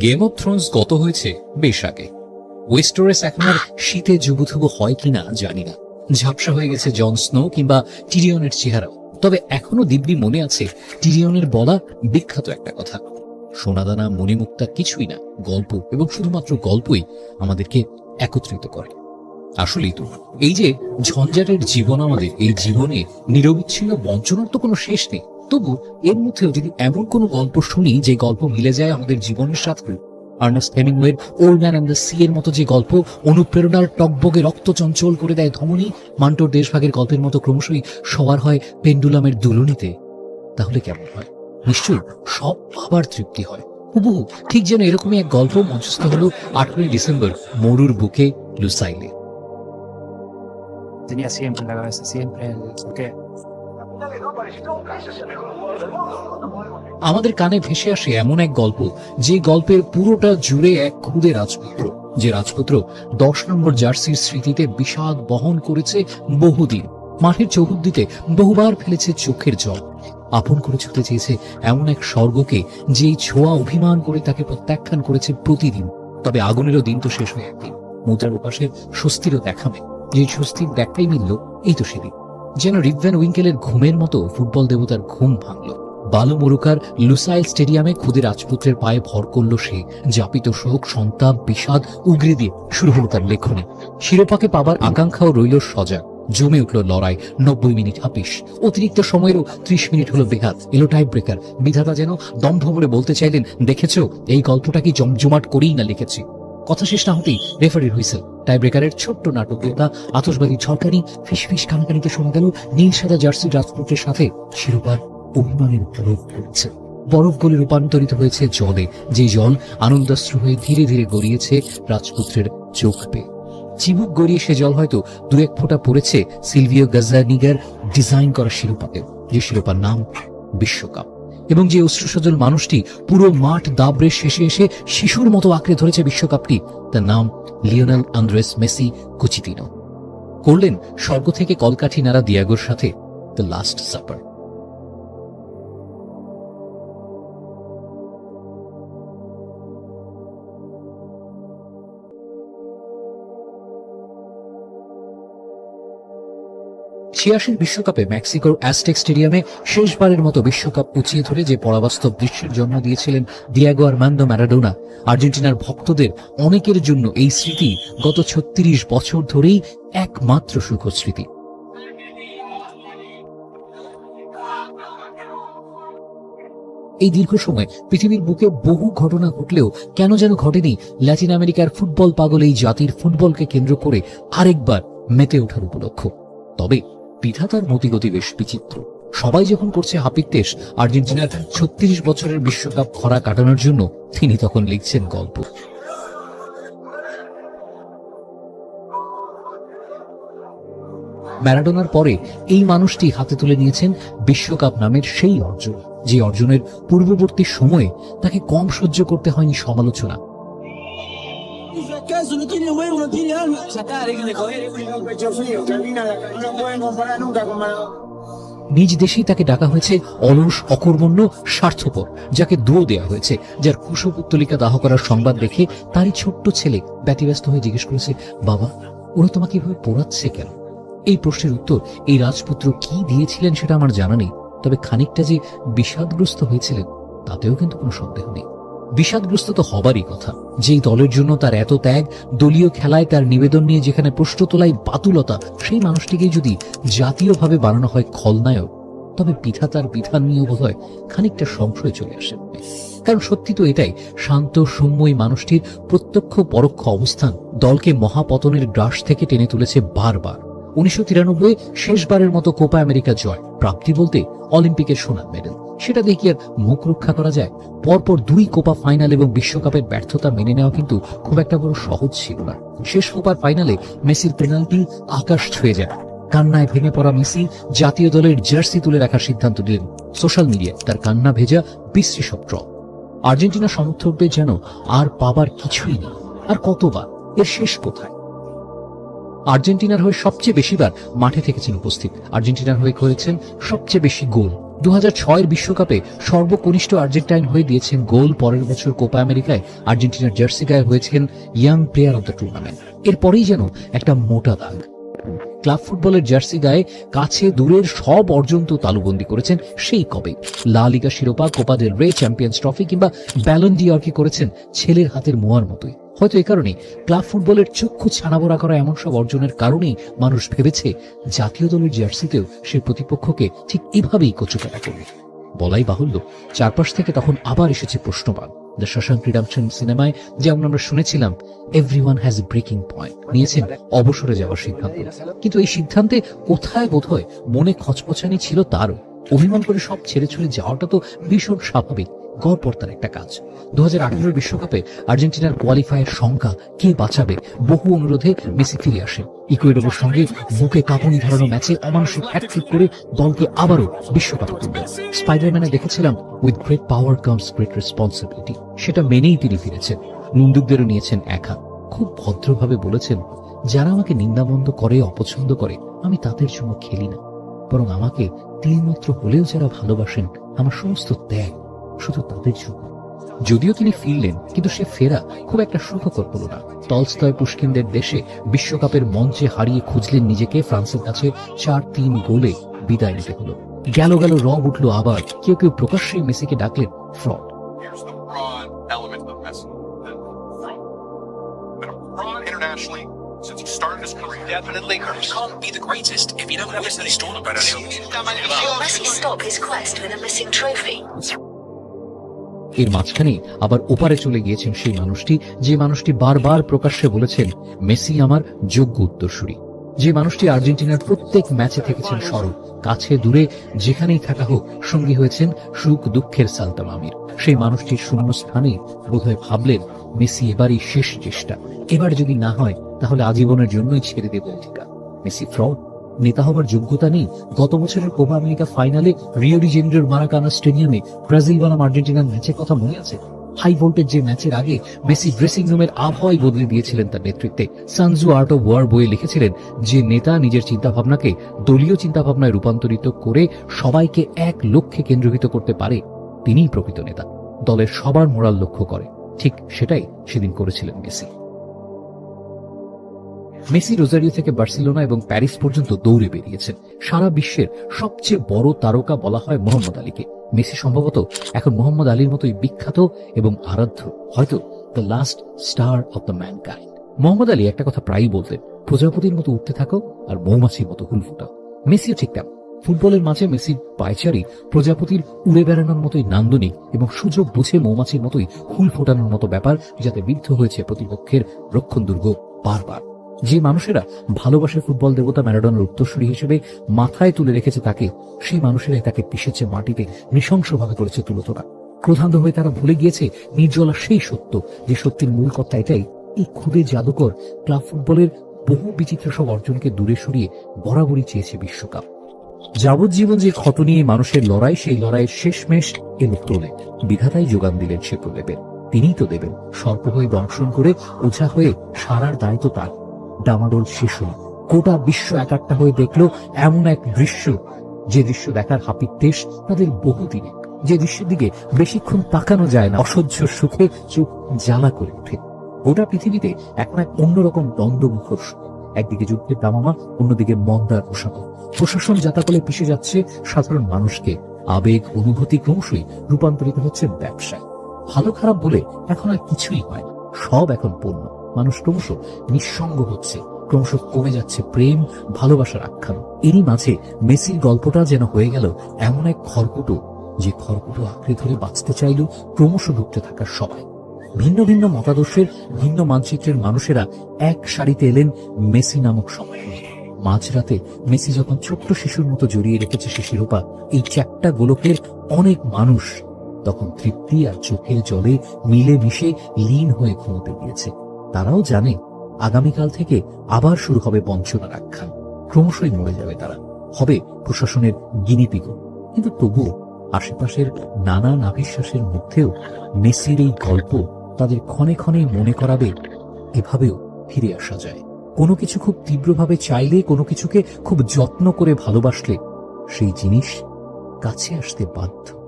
Game of Thrones গত হয়েছে? বেশ আগে। ওয়েস্টোরেস এখন আর শীতে যুবথুবু হয় কিনা জানি না। ঝাপসা হয়ে গেছে জন স্নো কিংবা টিরিয়নের চেহারাও। তবে এখনও দিব্যি মনে আছে টিরিয়নের বলা বিখ্যাত একটা কথা। সোনাদানা, মণিমুক্তা কিছুই না, গল্প এবং শুধুমাত্র গল্পই আমাদেরকে একত্রিত করে। আসলেই তো, এই যে ঝঞ্ঝাটের জীবন আমাদের, এই জীবনে নিরবিচ্ছিন্ন বঞ্চনার তো কোনো শেষ নেই। তবু এর মধ্যেও যদি এমন কোনো গল্প শুনি যে গল্প মিলে যায় আমাদের জীবনের সাথে Ernest হেমিংওয়ের old man and the sea এর মতো যে গল্প অনুপ্রেরণার টকবগে রক্ত চঞ্চল করে দেয় ধমনী মান্টোর দেশভাগের গল্পের মতো ক্রমশই সবার হয় পেন্ডুলামের দুলুনিতে। তাহলে কেমন হয়? নিশ্চয়ই সব আবার তৃপ্তি হয়। হুবহু ঠিক যেন এরকমই এক গল্প মঞ্চস্থ হলো আঠেরোই ডিসেম্বর মরুর বুকে লুসাইলে। tenía siempre la cabeza, siempre el por. আমাদের কানে ভেসে আসে এমন এক গল্প, যে গল্পের পুরোটা জুড়ে এক খুদে রাজপুত্র, যে রাজপুত্র দশ নম্বর জার্সির স্মৃতিতে বিষাদ বহন করেছে বহুদিন, মাঠের চৌহদ্দিতে বহুবার ফেলেছে চোখের জল। আপন করে ছুটে চেয়েছে এমন এক স্বর্গকে যেই ছোঁয়া অভিমান করে তাকে প্রত্যাখ্যান করেছে প্রতিদিন। তবে আগুনেরও দিন তো শেষ হয়ে একদিন, মুদ্রার উপাসের স্বস্তিরও দেখাবে যে স্বস্তির দেখাই মিলল, এই তো সেদিন। যেন রিভ্যান উইঙ্কেলের ঘুমের মতো ফুটবল দেবতার ঘুম ভাঙল। বালু মুরুকার লুসাইল স্টেডিয়ামে খুদে রাজপুত্রের পায়ে ভর করল সে জাপিত শোক, সন্তাপ, বিষাদ, উগরে দিয়ে শুরু হলো তার লেখনী। শিরোপাকে পাবার আকাঙ্ক্ষাও রইল সজাগ। জমে উঠল লড়াই, নব্বই মিনিট হাপিস। অতিরিক্ত সময়েরও ত্রিশ মিনিট হলো বেহাত এলো টাইপ ব্রেকার বিধাতা যেন দম্ভ ভরে বলতে চাইলেন, দেখেছ, এই গল্পটা কি জমজমাট করেই না লিখেছি? কথা শেষ না হতেই রেফারির হুইসেল টাই ব্রেকারের ছোট্ট নাটকীয়তা আতসবাদী ঝলকানি, ফিসফিস কানাকানিতে শোনা গেল নীল সাদা জার্সি রাজপুত্রের সাথে শিরোপার অভিমানের বরফ পড়ছে বরফগুলি রূপান্তরিত হয়েছে জলে যে জল আনন্দাশ্রু হয়ে ধীরে ধীরে গড়িয়েছে রাজপুত্রের চোখ পেয়ে চিবুক গড়িয়ে সে জল হয়তো দু এক ফোঁটা পড়েছে সিলভিও গাজানিগার ডিজাইন করা শিরোপাতে, যে শিরোপার নাম বিশ্বকাপ। এবং যে অশ্রুসজল মানুষটি পুরো মাঠ দাবড়ে শেষে এসে শিশুর মতো আঁকড়ে ধরেছে বিশ্বকাপটি, তার নাম লিওনাল আন্দ্রেস মেসি কুচিতিনো। করলেন স্বর্গ থেকে কলকাঠি নাড়া দিয়াগোর সাথে দ্য লাস্ট সাপার। ছিয়াশির বিশ্বকাপে মেক্সিকোর অ্যাস্টেক স্টেডিয়ামে শেষবারের মতো বিশ্বকাপ উঁচিয়ে ধরে যে পরাবাস্তব দৃশ্যের জন্ম দিয়েছিলেন ডিয়াগো আর্মান্ডো ম্যারাডোনা, আর্জেন্টিনার ভক্তদের অনেকের জন্য এই স্মৃতি গত ছত্রিশ বছর ধরেই একমাত্র সুখদ স্মৃতি। এই দীর্ঘ সময় পৃথিবীর বুকে বহু ঘটনা ঘটলেও কেন যেন ঘটেনি ল্যাটিন আমেরিকার ফুটবল পাগল এই জাতির ফুটবলকে কেন্দ্র করে আরেকবার মেতে ওঠার উপলক্ষ। তবে বিধাতার মতিগতি বেশ বিচিত্র। সবাই যখন করছে হাপিত্তেশ আর্জেন্টিনার ছত্রিশ বছরের বিশ্বকাপ খরা কাটানোর জন্য তিনি তখন লিখছেন গল্প। ম্যারাডোনার পরে এই মানুষটি হাতে তুলে নিয়েছেন বিশ্বকাপ নামের সেই অর্জন, যে অর্জনের পূর্ববর্তী সময়ে তাকে কম সহ্য করতে হয়নি সমালোচনা। ¿Acaso no tiene huevo, no tiene alma? Ya está, déjenme joder. Un pecho frío, termina la no lo pueden comparar nunca con Maradona. নিজ দেশেই তাকে ডাকা হয়েছে অলস অকর্মণ্য স্বার্থপর যাকে দোয় দেওয়া হয়েছে যার কুশপুত্তলিকা দাহ করার সংবাদ দেখে তারই ছোট্ট ছেলে ব্যতিব্যস্ত হয়ে জিজ্ঞেস করেছে বাবা ওরা তোমাকে এভাবে পোড়াচ্ছে কেন এই প্রশ্নের উত্তর এই রাজপুত্র কি দিয়েছিলেন সেটা আমার জানা নেই তবে খানিকটা যে বিষাদগ্রস্ত হয়েছিলেন তাতেও কিন্তু কোনো সন্দেহ নেই বিষাদগ্রস্ত তো হবারই কথা। যেই দলের জন্য তার এত ত্যাগ, দলীয় খেলায় তার নিবেদন নিয়ে যেখানে প্রশ্ন তোলায় বাতুলতা, সেই মানুষটিকেই যদি জাতীয়ভাবে বানানো হয় খলনায়ক, তবে বিধাতার বিধান নিয়ে বোধ হয় খানিকটা সংশয় চলে আসে। কারণ সত্যি তো এটাই, শান্ত, সৌম্যই মানুষটির প্রত্যক্ষ পরোক্ষ অবস্থান দলকে মহাপতনের গ্রাস থেকে টেনে তুলেছে বারবার। উনিশশো তিরানব্বই শেষবারের মতো কোপা আমেরিকা জয়, প্রাপ্তি বলতে অলিম্পিকের সোনার মেডেল। সেটা দিয়ে কি আর মুখ রক্ষা করা যায়? পরপর দুই কোপা ফাইনাল এবং বিশ্বকাপের ব্যর্থতা মেনে নেওয়া কিন্তু খুব একটা বড় সহজ ছিল না। শেষ কোপার ফাইনালে মেসির পেনাল্টি আকাশ ছুঁয়ে যায়। কান্নায় ভেঙে পড়া মেসি জাতীয় দলের জার্সি তুলে রাখার সিদ্ধান্ত নিলেন। সোশ্যাল মিডিয়ায় তার কান্না ভেজা বিশ্রী সব আর্জেন্টিনা সমর্থকদের যেন আর পাবার কিছুই নেই। আর কতবার? এর শেষ কোথায়? আর্জেন্টিনার হয়ে সবচেয়ে বেশিবার মাঠে থেকেছেন উপস্থিত। আর্জেন্টিনার হয়ে করেছেন সবচেয়ে বেশি গোল। দু হাজার ছয়ের বিশ্বকাপে সর্বকনিষ্ঠ আর্জেন্টাইন হয়ে দিয়েছেন গোল পরের বছর কোপা আমেরিকায়। আর্জেন্টিনার জার্সি গায়ে হয়েছেন young player of the tournament. এরপরেই যেন একটা মোটা দাগ। ক্লাব ফুটবলের জার্সি গায়ে কাছে দূরের সব অর্জন তো তালুবন্দি করেছেন সেই কবে। লা লিগা শিরোপা, Copa del Rey champions trophy কিংবা ব্যালন ডিওরকে করেছেন ছেলের হাতের মোয়ার মতোই। হয়তো এই কারণে ক্লাব ফুটবলের চক্ষু ছানাবড়া করা এমন সব অর্জনের কারণেই মানুষ ভেবেছে জাতীয় দলের জার্সিতেও সে প্রতিপক্ষকে ঠিক এভাবেই কচুকাটা করবে। বলাই বাহুল্য, চারপাশ থেকে তখন আবার এসেছে প্রশ্নবাদ। দ্য শশাঙ্ক রিডামশন সিনেমায় যেমন আমরা শুনেছিলাম every one has breaking point নিয়েছেন অবসরে যাওয়ার সিদ্ধান্ত। কিন্তু এই সিদ্ধান্তে কোথায় বোধহয় মনে খচপচানি ছিল তারও? অভিমান করে সব ছেড়ে ছুড়ে যাওয়াটা তো ভীষণ স্বাভাবিক। গড়পড়তার একটা কাজ। দু হাজার বিশ্বকাপে আর্জেন্টিনার কোয়ালিফায়ার সংখ্যা কে বাঁচাবে বহু অনুরোধে মেসি ফিরে আসেন। ইকুয়েডরের সঙ্গে বুকে কাঁপুনি ধরানো ম্যাচে অমানসিক হ্যাট্রিক করে দলকে আবারও বিশ্বকাপে তুলবেন স্পাইডারম্যানে দেখেছিলাম with great power comes great responsibility সেটা মেনেই তিনি ফিরেছেন। নিন্দুকদেরও নিয়েছেন একা খুব ভদ্রভাবে বলেছেন, যারা আমাকে নিন্দাবন্ধ করে, অপছন্দ করে, আমি তাদের জন্য খেলি না। বরং আমাকে তিলমাত্র হলেও যারা ভালোবাসেন, আমার সমস্ত ত্যাগ শুধু তাদের জন্য যদিও তিনি ফিরলেন কিন্তু সে ফেরা খুব একটা সুখকর হল না তলস্তয় পুষ্কিনদের দেশে বিশ্বকাপের মঞ্চে হারিয়ে খুঁজলেন নিজেকে ফ্রান্সের কাছে চার তিন গোলে বিদায় নিতে হলো গেল গেল রব উঠল আবার কেউ কেউ প্রকাশ্যে মেসিকে ডাকলেন fraud a since he started his career. Definitely. You can't be the greatest if you don't have win these tournaments. Will Messi stop his quest with a missing trophy? এর মাঝখানে আবার ওপারে চলে গিয়েছেন সেই মানুষটি, যে মানুষটি বারবার প্রকাশ্যে বলেছেন, মেসি আমার যোগ্য উত্তরসূরি। যে মানুষটি আর্জেন্টিনার প্রত্যেক ম্যাচে থেকেছেন সরব কাছে দূরে, যেখানেই থাকা হোক, সঙ্গী হয়েছেন সুখ দুঃখের সালতাম আমির। সেই মানুষটির শূন্য স্থানে বোধহয় ভাবলেন, মেসি এবারই শেষ চেষ্টা। এবার যদি না হয়, তাহলে আজীবনের জন্যই ছেড়ে দেব অধিকার। মেসি ফ্রড নেতা হবার যোগ্যতা নেই। গত বছরের কোপা আমেরিকা ফাইনালে রিও ডি জেনিরোর মারাকানা স্টেডিয়ামে ব্রাজিল বনাম আর্জেন্টিনার ম্যাচের কথা মনে আছে? হাই ভোল্টেজ যে ম্যাচের আগে মেসি ড্রেসিং রুমের আবহাওয়াই বদলে দিয়েছিলেন তার নেতৃত্বে। সানজু আর্ট অফ ওয়ার বইয়ে লিখেছিলেন যে, নেতা নিজের চিন্তাভাবনাকে দলীয় চিন্তাভাবনায় রূপান্তরিত করে সবাইকে এক লক্ষ্যে কেন্দ্রীভূত করতে পারে। তিনিই প্রকৃত নেতা। দলের সবার মোরাল লক্ষ্য করে। ঠিক সেটাই সেদিন করেছিলেন মেসি। মেসি রোজারিও থেকে বার্সেলোনা এবং প্যারিস পর্যন্ত দৌড়ে বেরিয়েছেন। সারা বিশ্বের সবচেয়ে বড় তারকা বলা হয় মোহাম্মদ আলীকে। মেসি সম্ভবত এখন মোহাম্মদ আলীর মতোই বিখ্যাত এবং আরাধ্য, হয়তো the last star of the man Muhammad Ali একটা কথা প্রায়ই বলতেন, প্রজাপতির মতো উঠতে থাকো আর মৌমাছির মতো হুল ফুটাও। মেসিও ঠিক তেমন। ফুটবলের মাঝে মেসির পায়চারি প্রজাপতির উড়ে বেড়ানোর মতোই নান্দনিক এবং সুযোগ বুঝে মৌমাছির মতোই হুল ফোটানোর মতো ব্যাপার যাতে বিদ্ধ হয়েছে প্রতিপক্ষের রক্ষণ দুর্গ বারবার। যে মানুষেরা ভালোবাসে ফুটবল দেবতা ম্যারাডোনার উত্তরসূরি হিসেবে মাথায় তুলে রেখেছে তাকে, সেই মানুষেরাই তাকে পিষেছে মাটিতে, নৃশংসভাবে করেছে তুলোতোরা প্রধান হয়ে তারা ভুলে গিয়েছে নির্জলা সেই সত্য, যে সত্যের মূল কথা এটাই। এই খুদে জাদুকর ক্লাব ফুটবলের বহু বিচিত্র সব অর্জনকে দূরে সরিয়ে বরাবরই চেয়েছে বিশ্বকাপ। যাবজ্জীবন যে ক্ষত নিয়ে মানুষের লড়াই, সেই লড়াইয়ের শেষমেশ এলো তোলে বিধাতাই যোগান দিলেন সে প্রলেপের। তিনিই তো দেবেন। সর্প হয়ে দংশন করে, ওঝা হয়ে সারার দায়িত্ব তার। ডামাডোল হল গোটা বিশ্ব একাট্টা হয়ে দেখল এমন এক দৃশ্য। যে দৃশ্য দেখার হাপিত্তেশ তাদের বহুদিনে। যে দৃশ্যের দিকে বেশিক্ষণ তাকানো যায় না, অসহ্য সুখে চোখ জ্বালা করে ওঠে। গোটা পৃথিবীতে এখন এক অন্যরকম দ্বন্দ্ব মুখর সুখ। একদিকে যুদ্ধের দামামা, অন্যদিকে মন্দার পোশাক প্রশাসন যাতাকলে পিষে যাচ্ছে সাধারণ মানুষকে। আবেগ, অনুভূতি ক্রমশই রূপান্তরিত হচ্ছে ব্যবসায়। ভালো খারাপ বলে এখন আর কিছুই হয় সব এখন পণ্য। মানুষ ক্রমশ নিঃসঙ্গ হচ্ছে, ক্রমশ কমে যাচ্ছে প্রেম, ভালোবাসার আখ্যান। এরই মাঝে মেসির গল্পটা যেন হয়ে গেল এমন এক খড়কুটো, যে খড়কুটো আঁকড়ে ধরে বাঁচতে চাইল ক্রমশ ঢুকতে থাকার সবাই ভিন্ন ভিন্ন মতাদর্শের, ভিন্ন মানচিত্রের মানুষেরা এক সারিতে এলেন মেসি নামক সময়। মাঝরাতে মেসি যখন ছোট্ট শিশুর মতো জড়িয়ে রেখেছে সে শিরোপা, এই চ্যাপটা গোলকের অনেক মানুষ তখন তৃপ্তি আর চোখের জলে মিলে মিশে লীন হয়ে ঘুমোতে গিয়েছে। তারাও জানে আগামীকাল থেকে আবার শুরু হবে বঞ্চনার আখ্যান। ক্রমশই মরে যাবে তারা। হবে প্রশাসনের গিনিপিগো কিন্তু তবুও আশেপাশের নানা নাভিশ্বাসের মধ্যেও মেসির এই গল্প তাদের ক্ষণে ক্ষণে মনে করাবে, এভাবেও ফিরে আসা যায়। কোনো কিছু খুব তীব্রভাবে চাইলে, কোনো কিছুকে খুব যত্ন করে ভালোবাসলে সেই জিনিস কাছে আসতে বাধ্য।